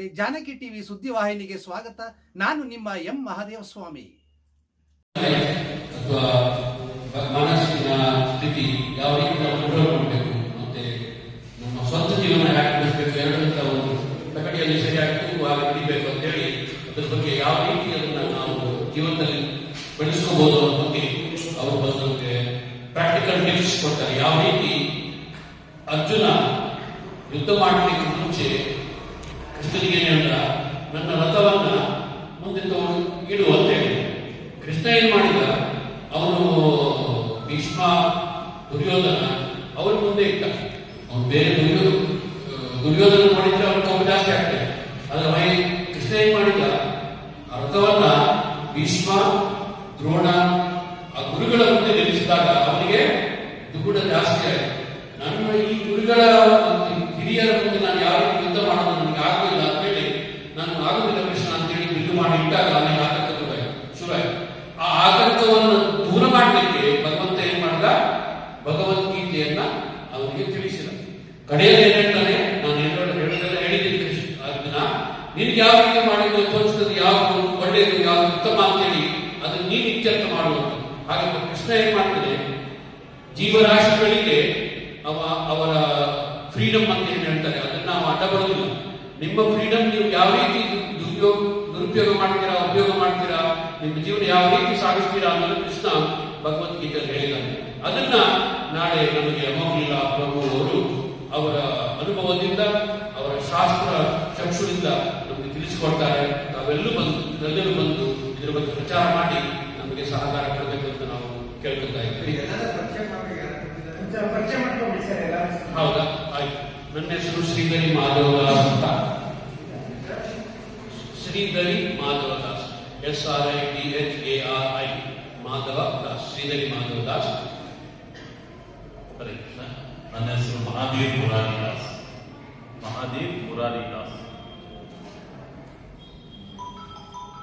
Janaki TV ಸುದ್ದಿವಾಹಿನಿಗೆ ಸ್ವಾಗತ. ನಾನು ನಿಮ್ಮ ಎಂ ಮಹಾದೇವ ಸ್ವಾಮಿ. ಬಗ್ಗೆ ಯಾವ ರೀತಿ ಜೀವನದಲ್ಲಿ ಪ್ರಾಕ್ಟಿಕಲ್ ಕೊಡ್ತಾರೆ. ಯಾವ ರೀತಿ ಅರ್ಜುನ ಯುದ್ಧ ಮಾಡಲಿಕ್ಕೆ ಮುಂಚೆ ಕೃಷ್ಣನಿಗೆ ಹೇಳ್ದ ನನ್ನ ರಥವನ್ನ ಮುಂದೆ ತಗೊಂಡು ಇಡು ಅಂತ ಹೇಳಿ ಕೃಷ್ಣ ಏನ್ ಮಾಡಿದ? ಅವನು ಭೀಷ್ಮ, ದುರ್ಯೋಧನ, ಅವನ ಮುಂದೆ ಇಟ್ಟ. ಅವನು ಬೇರೆ ದುರ್ಯೋ ದುರ್ಯೋಧನ ಮಾಡಿದ್ರೆ ಅವನ ಕೋಪ ಜಾಸ್ತಿ ಆಗ್ತದೆ. ಆದ್ರೆ ಮೈ ಕೃಷ್ಣ ಏನ್ ಮಾಡಿದ? ಆ ರಥವನ್ನ ಭೀಷ್ಮ, ದ್ರೋಣ, ಆ ಗುರುಗಳ ಮುಂದೆ ನಿಲ್ಲಿಸಿದಾಗ ಅವನಿಗೆ ದುಗುಡ ಜಾಸ್ತಿ ಆಯಿತು. ನನ್ನ ಈ ಗುರುಗಳ ಹಿರಿಯರ ಮುಂದೆ ನಾನು ಯಾವ ರೀತಿ ಯುದ್ಧ ಮಾಡೋದು ನನಗೆ ಆಗಲಿಲ್ಲ ಅಂತ ಹೇಳಿ ನಾನು ಆಗುದಿಲ್ಲ ಕೃಷ್ಣ ಅಂತ ಹೇಳಿ ಬಿಲ್ಲು ಮಾಡಿ ಇಟ್ಟಾಗ ಅವನಿಗೆ ಆತಂಕ ಶುರುವಾಯಿತು ಶುರುವಾಯಿತು ಆ ಆತಂಕವನ್ನು ದೂರ ಮಾಡಲಿಕ್ಕೆ ಭಗವಂತ ಏನ್ ಮಾಡಿದ ಭಗವದ್ಗೀತೆಯನ್ನ ಅವನಿಗೆ ತಿಳಿಸಿದ ಕಡೆಯಲ್ಲಿ ಏನ್ ಹೇಳ್ತಾನೆ ನಾನು ಹೇಳೋದು ಹೇಳೋದೆಲ್ಲ ಹೇಳಿದ್ದೀನಿ ಕೃಷ್ಣ ಅರ್ಜುನ ನಿನ್ಗೆ ಯಾವ ರೀತಿ ಮಾಡಿದ್ರು ತೋರಿಸ್ತದೆ ಯಾವುದು? ಒಳ್ಳೆಯದು, ಯಾವುದು ಉತ್ತಮ ಅಂತೇಳಿ ಅದನ್ನ ನೀನು ಇತ್ಯರ್ಥ ಮಾಡುವಂತ ಹಾಗೆ ಕೃಷ್ಣ ಏನ್ ಮಾಡ್ತಾನೆ ಜೀವರಾಶಿಗಳಿಗೆ ಅವ, ಅವರ ಫ್ರೀಡಮ್ ಅಂತ ಏನ್ ಹೇಳ್ತಾರೆ. ಅದನ್ನ ನಾವು ಅಡ್ಡ ನಿಮ್ಮ ಫ್ರೀಡಮ್ ನೀವು ಯಾವ ರೀತಿ ದುರ್ಯೋಗ ದುರುಪಯೋಗ ಮಾಡ್ತೀರಾ, ಉಪಯೋಗ ಮಾಡ್ತೀರಾ, ನಿಮ್ಮ ಜೀವನ ಯಾವ ರೀತಿ ಸಾಗಿಸ್ತೀರಾ ಅನ್ನೋದು ಕೃಷ್ಣ ಭಗವದ್ಗೀತೆಯಲ್ಲಿ ಹೇಳಿದ್ದಾನೆ. ಅದನ್ನ ನಾಳೆ ನಮಗೆ ಅಮೋಘಲೀಲ ಪ್ರಭು ಅವರು ಅವರ ಅನುಭವದಿಂದ, ಅವರ ಶಾಸ್ತ್ರ ಚಕ್ಷುರಿಂದ ನಮಗೆ ತಿಳಿಸಿಕೊಡ್ತಾರೆ ನಾವೆಲ್ಲೂ ಬಂದು ಎಲ್ಲರೂ ಬಂದು ಇದರ ಬಗ್ಗೆ ಪ್ರಚಾರ ಮಾಡಿ ನಮಗೆ ಸಹಕಾರ ಕೊಡಬೇಕು ಅಂತ ನಾವು ಕೇಳ್ಕೊತಾ ಇದ್ದೀವಿ ಪರಿಚಯ ಮಾಡ್ಕೊಂಡ್ಬಿಡಿ ಸರ್ ಎಲ್ಲ ಹೌದಾ ಆಯ್ತು ನನ್ನ ಹೆಸರು ಶ್ರೀಧರಿ ಮಾಧವದಾಸ್ ಅಂತ Shridhari Madhavdas S R I D H A R I Madhav Das Shridhari Madhav Das Hare Krishna ನನ್ನ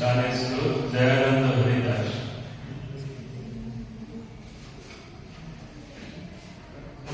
ನನ್ನ ಹೆಸರು ಜಯಾನಂದ ಹರಿದಾಸ್.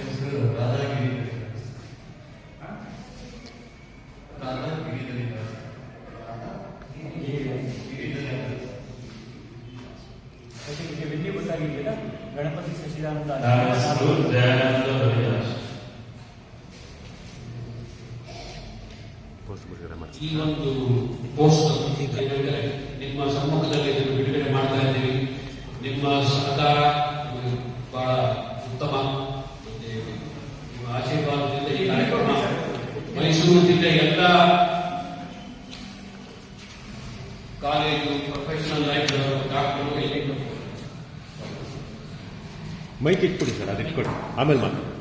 ಹೆಸರು ರಾಧಾಗಿರಿ. ರಾಧಾಗಿರಿ ಗೊತ್ತಾಗಿದೆಯಲ್ಲ ಗಣಪತಿ ಹೆಸರು ಜಯಾನಂದ ಹರಿದಾಸ್. ಈ ಒಂದು ಪೋಸ್ಟ್ ಏನಂದ್ರೆ ನಿಮ್ಮ ಸಮ್ಮುಖದಲ್ಲಿ ಇದನ್ನು ಬಿಡುಗಡೆ ಮಾಡ್ತಾ ಇದ್ದೀವಿ. ನಿಮ್ಮ ಸಹಕಾರ ಬಹಳ ಉತ್ತಮ. ನಿಮ್ಮ ಆಶೀರ್ವಾದದಿಂದ ಈ ಕಾರ್ಯಕ್ರಮ ಮೈಸೂರು ಜಿಲ್ಲೆ ಎಲ್ಲ college professional life doctor mic ಇಟ್ಕೊಡಿ sir ಅದು ಆಮೇಲೆ ಮಾತಾಡಿ